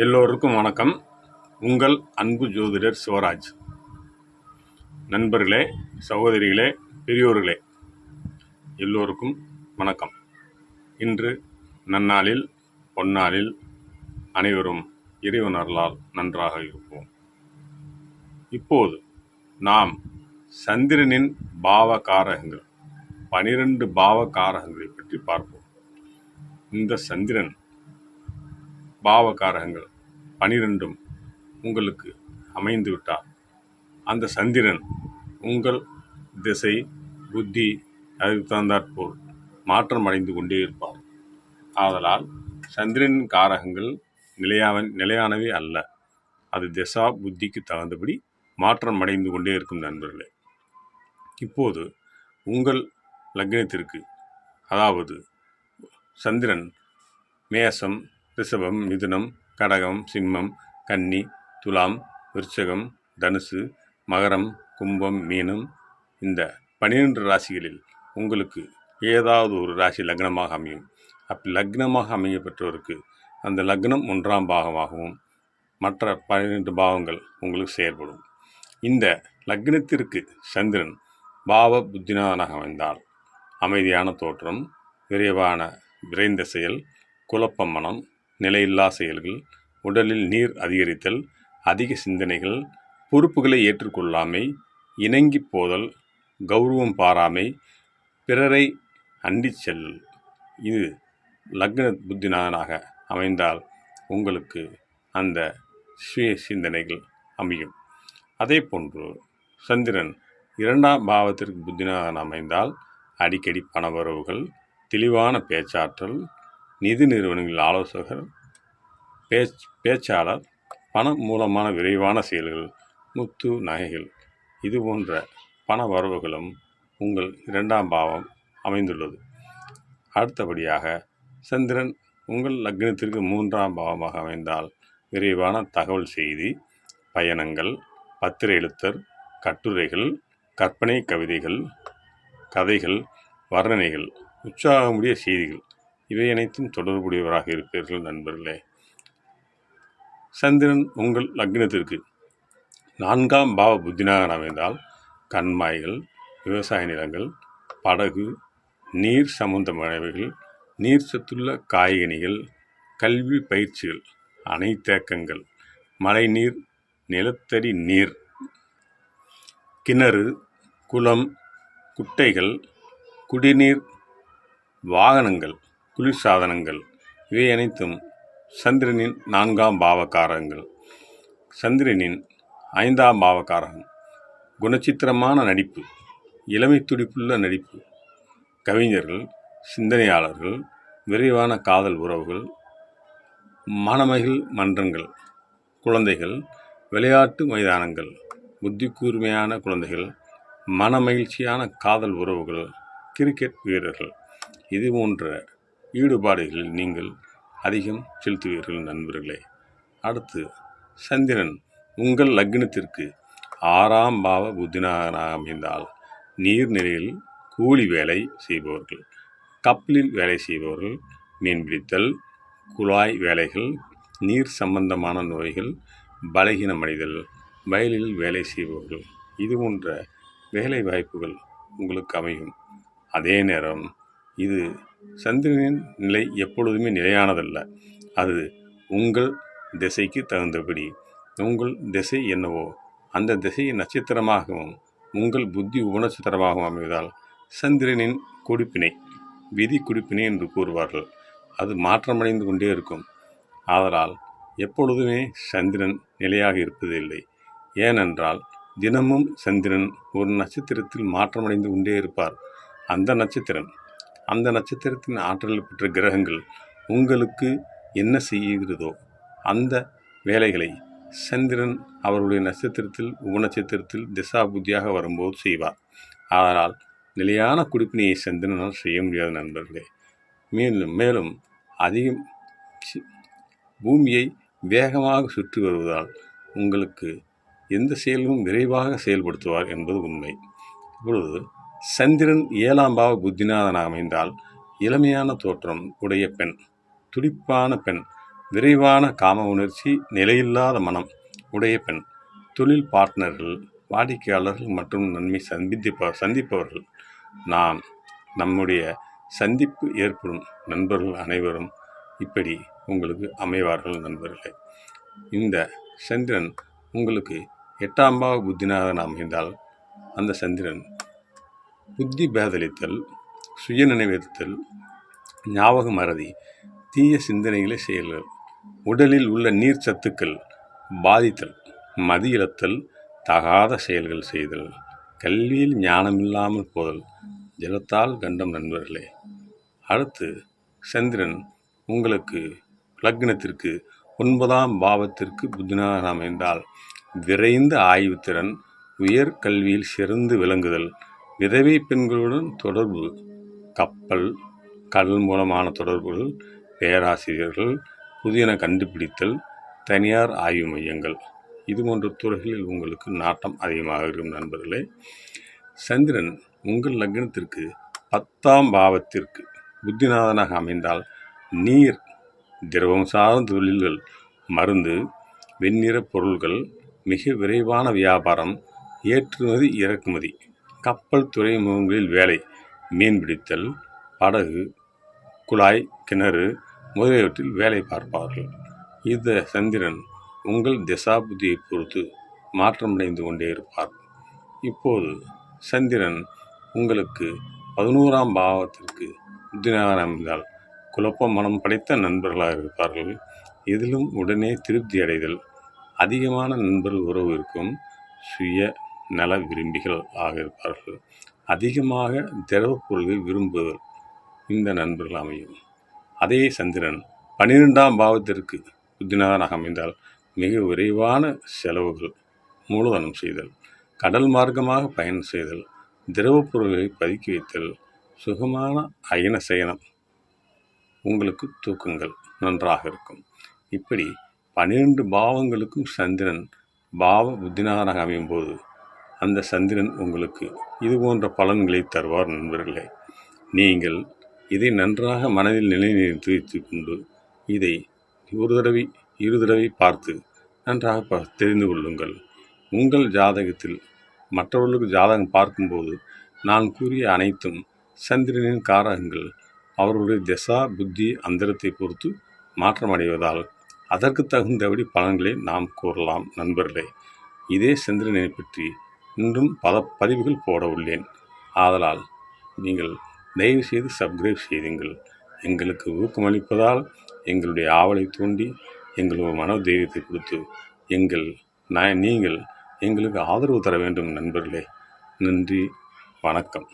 எல்லோருக்கும் வணக்கம். உங்கள் அன்பு ஜோதிடர் சிவராஜ். நண்பர்களே சகோதரிகளே பெரியோர்களே எல்லோருக்கும் வணக்கம். இன்று நன்னாளில் பொன்னாளில் அனைவரும் இறைவனர்களால் நன்றாக இருப்போம். இப்போது நாம் சந்திரனின் பாவ காரகங்கள் பனிரெண்டு பாவ காரகங்களை பற்றி பார்ப்போம். இந்த சந்திரன் பாவகாரகங்கள் பனிரெண்டும் உங்களுக்கு அமைந்து விட்டால் அந்த சந்திரன் உங்கள் திசை புத்தி அதுக்கு தகுந்தாற்போல் மாற்றம் அடைந்து கொண்டே இருப்பார். ஆதலால் சந்திரனின் காரகங்கள் நிலையாவ நிலையானவே அல்ல. அது திசா புத்திக்கு தகுந்தபடி மாற்றம் அடைந்து கொண்டே இருக்கும் நண்பர்களே. இப்போது உங்கள் லக்னத்திற்கு அதாவது சந்திரன் மேசம் ரிஷபம் மிதுனம் கடகம் சிம்மம் கன்னி துலாம் விருச்சகம் தனுசு மகரம் கும்பம் மீனம் இந்த பன்னிரெண்டு ராசிகளில் உங்களுக்கு ஏதாவது ஒரு ராசி லக்னமாக அமையும். அப்படி லக்னமாக அமைய பெற்றோருக்கு அந்த லக்னம் ஒன்றாம் பாகமாகவும் மற்ற பன்னிரெண்டு பாவங்கள் உங்களுக்கு செயல்படும். இந்த லக்னத்திற்கு சந்திரன் பாவ புத்திநாதனாக அமைந்தால் அமைதியான தோற்றம் விரைவான விரைந்த செயல் குழப்ப மனம் நிலையில்லா செயல்கள் உடலில் நீர் அதிகரித்தல் அதிக சிந்தனைகள் பொறுப்புகளை ஏற்றுக்கொள்ளாமை இணங்கி போதல் கௌரவம் பாராமை பிறரை அண்டி செல்லல் இது லக்ன புத்தினானாக அமைந்தால் உங்களுக்கு அந்த சுய சிந்தனைகள் அமையும். அதே போன்று சந்திரன் இரண்டாம் பாவத்திற்கு புத்தினாக அமைந்தால் அடிக்கடி பணவரவுகள் தெளிவான பேச்சாற்றல் நிதி நிறுவனங்களில் ஆலோசகர் பேச் பேச்சாளர் பணம் மூலமான விரைவான செயல்கள் முத்து நகைகள். இது போன்ற பண வரவுகளும் உங்கள் இரண்டாம் பாவம் அமைந்துள்ளது. அடுத்தபடியாக சந்திரன் உங்கள் லக்னத்திற்கு மூன்றாம் பாவமாக அமைந்தால் விரைவான தகவல் செய்தி பயணங்கள் பத்திர எழுத்தர் கட்டுரைகள் கற்பனை கவிதைகள் கதைகள் வர்ணனைகள் உற்சாகமுடைய செய்திகள். இவை அனைத்தும் தொடர்புடையவராக இருப்பீர்கள் நண்பர்களே. சந்திரன் உங்கள் லக்னத்திற்கு நான்காம் பாவ புத்தினாக அமைந்தால் கண்மாய்கள் விவசாய நிலங்கள் படகு நீர் சம்பந்தமானவைகள் நீர் சத்துள்ள காய்கனிகள் கல்வி பயிற்சிகள் அணைத்தேக்கங்கள் மழைநீர் நிலத்தடி நீர் கிணறு குளம் குட்டைகள் குடிநீர் வாகனங்கள் குளிர்சாதனங்கள் இவை அனைத்தும் சந்திரனின் நான்காம் பாவகாரகங்கள் சந்திரனின் ஐந்தாம் பாவகாரகம் குணச்சித்திரமான நடிப்பு. இளமை துடிப்புள்ள நடிப்பு. கவிஞர்கள் சிந்தனையாளர்கள் விரைவான காதல் உறவுகள் மனமகிழ் மன்றங்கள் குழந்தைகள் விளையாட்டு மைதானங்கள் புத்தி கூர்மையான குழந்தைகள் மனமகிழ்ச்சியான காதல் உறவுகள் கிரிக்கெட் வீரர்கள். இது போன்ற ஈடுபாடுகளில் நீங்கள் அதிகம் செலுத்துவீர்கள் நண்பர்களே. அடுத்து சந்திரன் உங்கள் லக்னத்திற்கு ஆறாம் பாவ புத்தினாக அமைந்தால் நீர்நிலையில் கூலி வேலை செய்பவர்கள் கப்பலில் வேலை செய்பவர்கள் மீன்பிடித்தல் குழாய் வேலைகள் நீர் சம்பந்தமான நோய்கள் பலகீனமடைதல் வயலில் வேலை செய்பவர்கள் இது போன்ற வேலை வாய்ப்புகள் உங்களுக்கு அமையும். அதே நேரம் இது சந்திரனின் நிலை எப்பொழுதுமே நிலையானதல்ல. அது உங்கள் திசைக்கு தகுந்தபடி. உங்கள் திசை என்னவோ அந்த திசையை நட்சத்திரமாகவும் உங்கள் புத்தி உபநட்சத்திரமாகவும் அமைவதால் சந்திரனின் கொடுப்பினை விதி குடிப்பினை என்று கூறுவார்கள். அது மாற்றமடைந்து கொண்டே இருக்கும். ஆதலால் எப்பொழுதுமே சந்திரன் நிலையாக இருப்பதில்லை. ஏனென்றால் தினமும் சந்திரன் ஒரு நட்சத்திரத்தில் மாற்றமடைந்து கொண்டே இருப்பார். அந்த நட்சத்திரம் அந்த நட்சத்திரத்தின் ஆற்றல் பெற்ற கிரகங்கள் உங்களுக்கு என்ன செய்கிறதோ அந்த வேலைகளை சந்திரன் அவருடைய நட்சத்திரத்தில் உபநட்சத்திரத்தில் திசா புத்தியாக வரும்போது செய்வார். ஆனால் நிலையான குடிப்பினையை சந்திரனால் செய்ய முடியாத நண்பர்களே. மேலும் மேலும் அதிகம் பூமியை வேகமாக சுற்றி வருவதால் உங்களுக்கு எந்த செயலும் விரைவாக செயல்படுத்துவார் என்பது உண்மை. இப்பொழுது சந்திரன் ஏழாம் பாவ புத்திநாதனாக அமைந்தால் இளமையான தோற்றம் உடைய பெண் துடிப்பான பெண் விரைவான காம உணர்ச்சி நிலையில்லாத மனம் உடைய பெண் தொழில் பார்ட்னர்கள் வாடிக்கையாளர்கள் மற்றும் நன்மை சந்திப்ப சந்திப்பவர்கள். நாம் நம்முடைய சந்திப்பு ஏற்படும் நண்பர்கள் அனைவரும் இப்படி உங்களுக்கு அமைவார்கள் நண்பர்களே. இந்த சந்திரன் உங்களுக்கு எட்டாம் பாவ அமைந்தால் அந்த சந்திரன் புத்தி பேதலித்தல் சுய நினைவிருத்தல் ஞாபக மறதி தீய சிந்தனைகளை செயல்கள் உடலில் உள்ள நீர் சத்துக்கள் பாதித்தல் மதி இழத்தல் தகாத செயல்கள் செய்தல் கல்வியில் ஞானமில்லாமல் போதல் ஜலத்தால் கண்டம் நண்பர்களே. அடுத்து சந்திரன் உங்களுக்கு லக்னத்திற்கு ஒன்பதாம் பாவத்திற்கு புத்தினாக அமைந்தால் விரைந்த ஆய்வுத்திறன் உயர் கல்வியில் சிறந்து விளங்குதல் விதவை பெண்களுடன் தொடர்பு கப்பல் கடல் மூலமான தொடர்புகள் பேராசிரியர்கள் புதியன கண்டுபிடித்தல் தனியார் ஆய்வு மையங்கள். இது போன்ற துறைகளில் உங்களுக்கு நாட்டம் அதிகமாக இருக்கும் நண்பர்களே. சந்திரன் உங்கள் லக்னத்திற்கு பத்தாம் பாவத்திற்கு புத்திநாதனாக அமைந்தால் நீர் திரவம் சார்ந்த தொழில்கள் மருந்து வெண்ணிற பொருள்கள் மிக விரைவான வியாபாரம் ஏற்றுமதி இறக்குமதி. கப்பல் துறைமுகங்களில் வேலை மீன்பிடித்தல் படகு குழாய் கிணறு முதலியவற்றில் வேலை பார்ப்பார்கள். இந்த சந்திரன் உங்கள் திசாபுத்தியை பொறுத்து மாற்றமடைந்து கொண்டே இருப்பார். இப்போது சந்திரன் உங்களுக்கு பதினோராம் பாவத்திற்கு புத்தினாக அமைந்தால் குழப்பம் மனம் படைத்த நண்பர்களாக இருப்பார்கள். இதிலும் உடனே திருப்தி அடைதல். அதிகமான நண்பர்கள் உறவு இருக்கும். சுய நல விரும்பிகள் ஆக இருப்பார்கள். அதிகமாக திரவ பொருள்களை விரும்புதல் இந்த நண்பர்கள் அமையும். அதே சந்திரன் பன்னிரெண்டாம் பாவத்திற்கு புத்திநாதனாக அமைந்தால் மிக விரைவான செலவுகள் மூலதனம் செய்தல் கடல் மார்க்கமாக பயணம் செய்தல் திரவப் பொருள்களை பதுக்கி வைத்தல் சுகமான அயன சயனம் உங்களுக்கு தூக்கங்கள் நன்றாக இருக்கும். இப்படி பன்னிரண்டு பாவங்களுக்கும் சந்திரன் பாவ புத்திநாதனாக அமையும் போது அந்த சந்திரன் உங்களுக்கு இது போன்ற பலன்களை தருவார் நண்பர்களே. நீங்கள் இதை நன்றாக மனதில் நிலைநிறுத்தி வைத்துக் கொண்டு இதை ஒரு தடவை இரு தடவை பார்த்து நன்றாக ப தெரிந்து கொள்ளுங்கள். உங்கள் ஜாதகத்தில் மற்றவர்களுக்கு ஜாதகம் பார்க்கும்போது நான் கூறிய அனைத்தும் சந்திரனின் காரகங்கள். அவர்களுடைய திசா புத்தி அந்தரத்தை பொறுத்து மாற்றமடைவதால் அதற்கு தகுந்தபடி பலன்களை நாம் கூறலாம் நண்பர்களே. இதே சந்திரனை பற்றி இன்றும் பல பதிவுகள் போட உள்ளேன் ஆதலால் நீங்கள் தயவு செய்து சப்ஸ்கிரைப் செய்துங்கள். எங்களுக்கு ஊக்கமளிப்பதால் எங்களுடைய ஆவலை தூண்டி எங்களுக்கு மன தைரியத்தை கொடுத்து எங்கள் நான் நீங்கள் எங்களுக்கு ஆதரவு தர வேண்டும் நண்பர்களே. நன்றி வணக்கம்.